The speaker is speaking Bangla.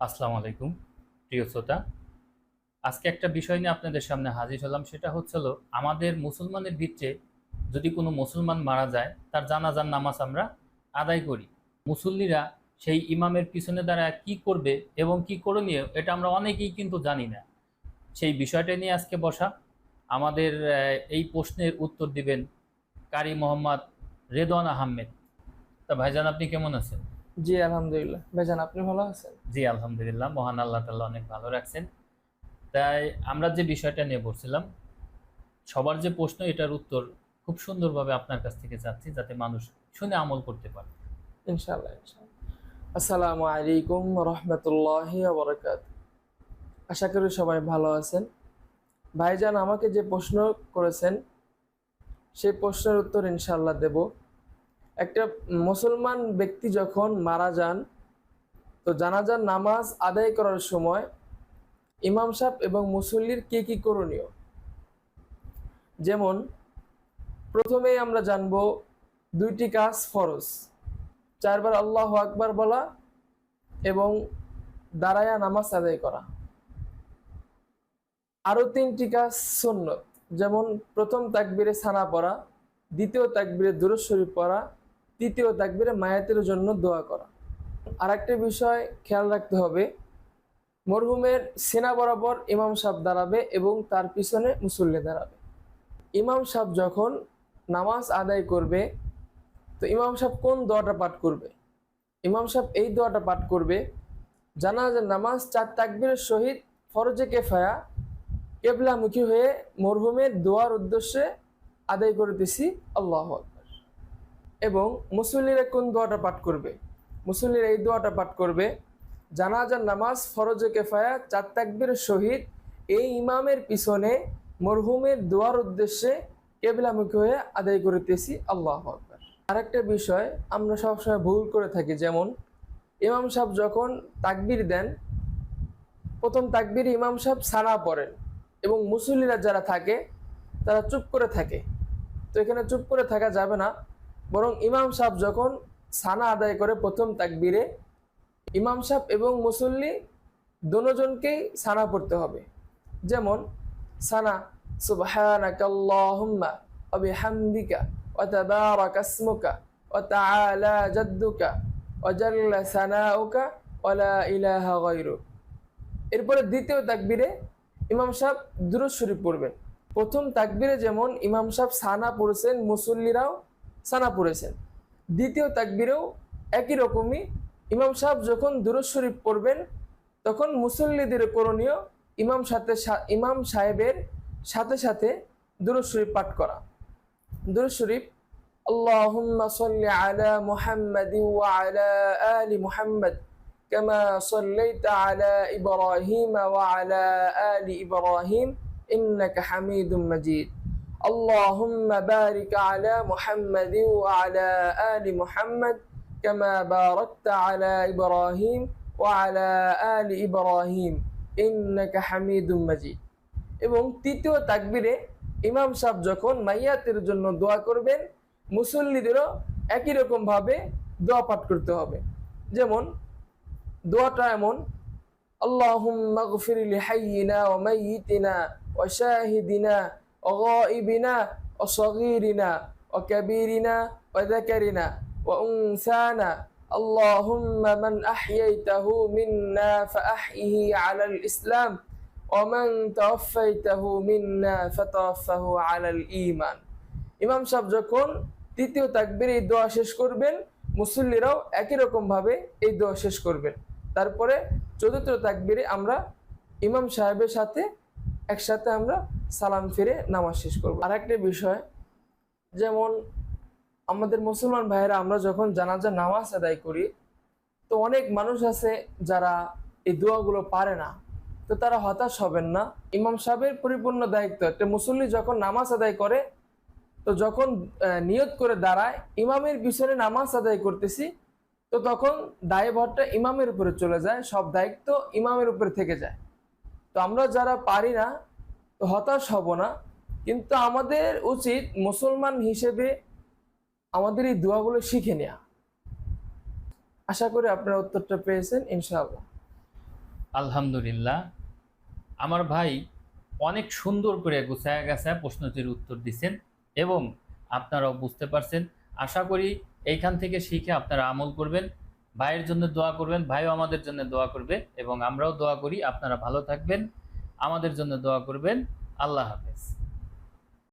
আসসালামু আলাইকুম, প্রিয় শ্রোতা। আজকে একটা বিষয় নিয়ে আপনাদের সামনে হাজির হলাম, সেটা হচ্ছে হলো, আমাদের মুসলমানের ভিতরে যদি কোনো মুসলমান মারা যায়, তার জানাজার নামাজ আমরা আদায় করি। মুসল্লিরা সেই ইমামের পিছনে দ্বারা কি করবে এবং কি করণীয়, এটা আমরা অনেকেই কিন্তু জানি না। সেই বিষয়টা নিয়ে আজকে বসা। আমাদের এই প্রশ্নের উত্তর দিবেন কারি মোহাম্মদ রেদওয়ান আহমেদ। তা ভাইজান, আপনি কেমন আছেন? জি আলহামদুলিল্লাহ। ভাইজান আপনি ভালো আছেন? জি আলহামদুলিল্লাহ। মহান আল্লাহ তাল্লাহ অনেক ভালো রাখছেন। তাই আমরা যে বিষয়টা নিয়ে বলছিলাম সবার যে প্রশ্ন এটার উত্তর খুব সুন্দরভাবে আপনার কাছ থেকে চাচ্ছি যাতে মানুষ শুনে আমল করতে পারে। ইনশাআল্লাহ আসসালামু আলাইকুম রহমতুল্লাহি বরকাত আশা করি সবাই ভালো আছেন। ভাইজান আমাকে যে প্রশ্ন করেছেন সেই প্রশ্নের উত্তর ইনশাআল্লাহ দেব। একটা মুসলমান ব্যক্তি যখন মারা যান, তো জানাজার নামাজ আদায় করার সময় ইমাম সাহেব এবং মুসল্লির কি কি করণীয়? যেমন, প্রথমেই আমরা জানব দুইটি কাজ ফরজ। চারবার আল্লাহ আকবার বলা এবং দাঁড়ায়া নামাজ আদায় করা। আরও তিনটি কাজ সুন্নত। যেমন, প্রথম তাকবিরে ছানা পড়া, দ্বিতীয় তাকবিরে দুরুদ শরীফ পড়া তৃতীয় তাকবিরে মায়াতের জন্য দোয়া করা। আর একটা বিষয় খেয়াল রাখতে হবে, মরহুমের সেনা বরাবর ইমাম সাহেব দাঁড়াবে এবং তার পিছনে মুসল্লি দাঁড়াবে। ইমাম সাহেব যখন নামাজ আদায় করবে, তো ইমাম সাহেব কোন দোয়াটা পাঠ করবে? ইমাম সাহেব এই দোয়াটা পাঠ করবে, জানাজার নামাজ চার তাকবীরের সহিত ফরজে কেফায়া, কেবলামুখী হয়ে মরহুমের দোয়ার উদ্দেশ্যে আদায় করতেছি, আল্লাহ আকবার। এবং মুসল্লিরা কোন দোয়াটা পাঠ করবে? মুসল্লিরা এই দোয়াটা পাঠ করবে, জানাজার নামাজ ফরজে কেফায়া চার তাকবীরের সহিত এই ইমামের পিছনে মরহুমের দোয়ার উদ্দেশ্যে কেবলামুখী হয়ে আদায় করিতেছি আল্লাহ আকবার। আরেকটা বিষয় আমরা সবসময় ভুল করে থাকি, যেমন ইমাম সাহেব যখন তাকবির দেন, প্রথম তাকবির ইমাম সাহেব সানা পড়েন এবং মুসল্লিরা যারা থাকে, তারা চুপ করে থাকে। তো এখানে চুপ করে থাকা যাবে না। বরং ইমাম সাহেব যখন সানা আদায় করে প্রথম তাকবিরে, ইমাম সাহেব এবং মুসল্লি দোনোজনকেই সানা পড়তে হবে। যেমন, সানা, সুবহানাকাল্লাহুম্মা ওয়া বিহামদিকা ওয়া তাবারাকা ইসমুকা ওয়া তাআলা জাদ্দুকা ওয়া জাল্লা সানাউকা ওয়া লা ইলাহা গায়রুক। এরপরে দ্বিতীয় তাকবীরে ইমাম সাহেব দুরূদ শরীফ পড়বেন। প্রথম তাকবীরে যেমন ইমাম সাহেব সানা পড়েছেন, মুসল্লিরাও সানা পড়েছেন দ্বিতীয় তাকবীরেও একই রকমই ইমাম সাহেব যখন দুরূদ শরীফ পড়বেন তখন মুসল্লিদের করণীয় ইমাম সাথে ইমাম সাহেবের সাথে সাথে দুরূদ শরীফ পাঠ করা দুরূদ শরীফ اللهم صل على محمد وعلى آل محمد كما صليت على إبراهيم وعلى آل إبراهيم إنك حميد مجيد اللهم بارك على محمد وعلى آل محمد كما باركت على إبراهيم وعلى آل إبراهيم إنك حميد مجيد এবং তৃতীয় তাকবিরে ইমাম সাহেব যখন মাইয়াতের জন্য দোয়া করবেন মুসল্লিদেরও একই রকম ভাবে দোয়া পাঠ করতে হবে যেমন দোয়াটা এমন اللهم اغفر لحينا وميتنا وشاهدنا وغائبنا وصغيرنا وكبيرنا وذكرنا وأنثانا اللهم من أحييته منا فأحيه على الإسلام ومن توفيته منا فتوفه على الإيمان ইমাম সাহেব যখন তৃতীয় তাকবির এই দোয়া শেষ করবেন মুসল্লিরাও একই রকম ভাবে এই দোয়া শেষ করবেন তারপরে চতুর্থ তাকবিরে আমরা ইমাম সাহেবের সাথে একসাথে আমরা সালাম ফিরে নামাজ শেষ করব। আর একটা বিষয়, যেমন আমাদের মুসলমান ভাইয়েরা আমরা যখন জানাজা নামাজ আদায় করি, তো অনেক মানুষ আছে যারা এই দোয়াগুলো পারে না। তো তারা হতাশ হবেন না। ইমাম সাহেবের পরিপূর্ণ দায়িত্ব, একটা মুসল্লি যখন নামাজ আদায় করে, তো যখন নিয়ত করে দাঁড়ায়, ইমামের পিছনে নামাজ আদায় করতেছি, তো তখন দায়ভারটা ইমামের উপরে চলে যায়, সব দায়িত্ব ইমামের উপরে থেকে যায়। তো আমরা যারা পারি না, তো হতাশ হব না। কিন্তু আমাদের উচিত মুসলমান হিসেবে আমাদের এই দোয়াগুলো শিখে নেওয়া আশা করি আপনারা উত্তরটা পেয়েছেন, ইনশাআল্লাহ। আলহামদুলিল্লাহ। আমার ভাই অনেক সুন্দর করে গুছায় গাছায় প্রশ্নটির উত্তর দিচ্ছেন এবং আপনারাও বুঝতে পারছেন। আশা করি এইখান থেকে শিখে আপনারা আমল করবেন। ভাইয়ের জন্য দোয়া করবেন, ভাইও আমাদের জন্য দোয়া করবে এবং আমরাও দোয়া করি। আপনারা ভালো থাকবেন, আমাদের জন্য দোয়া করবেন। আল্লাহ হাফেজ।